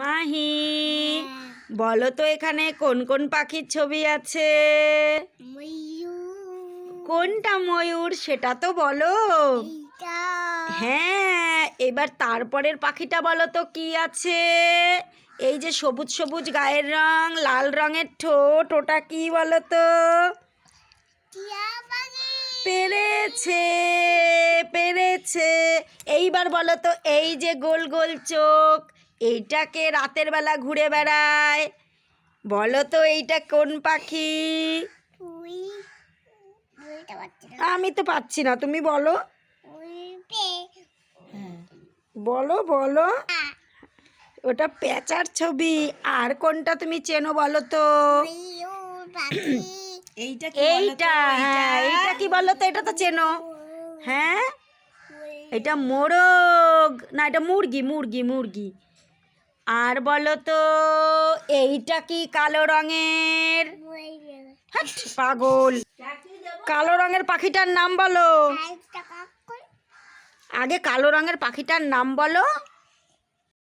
মাহি বলো তো এখানে কোন কোন পাখির ছবি আছে? কোনটা ময়ূর সেটা তো বলো। হ্যাঁ এবার তারপরের পাখিটা বলো তো কি আছে? এই যে সবুজ সবুজ গায়ের রং লাল রঙের ঠোঁট ওটা কি বলো তো? পেরেছে পেরেছে। এইবার বলো তো এই যে গোল গোল চোখ এইটাকে রাতের বেলা ঘুরে বেড়ায়। বলো তো এইটা কোন পাখি? আমি তো পাচ্ছি না তুমি বলো। বলো বলো। ওটা পেঁচার ছবি আর কোনটা তুমি চেনো বলো তো? এইটা এইটা হ্যাঁ এইটা কি বলো তো? এটা তো চেনো। হ্যাঁ? এটা মোরগ। না এটা মুরগি মুরগি মুরগি। আর বলো তো এইটা কি কালো রঙের? হাট, পাগল। কালো রঙের পাখিটার নাম বলো। আগে কালো রঙের পাখিটার নাম বলো।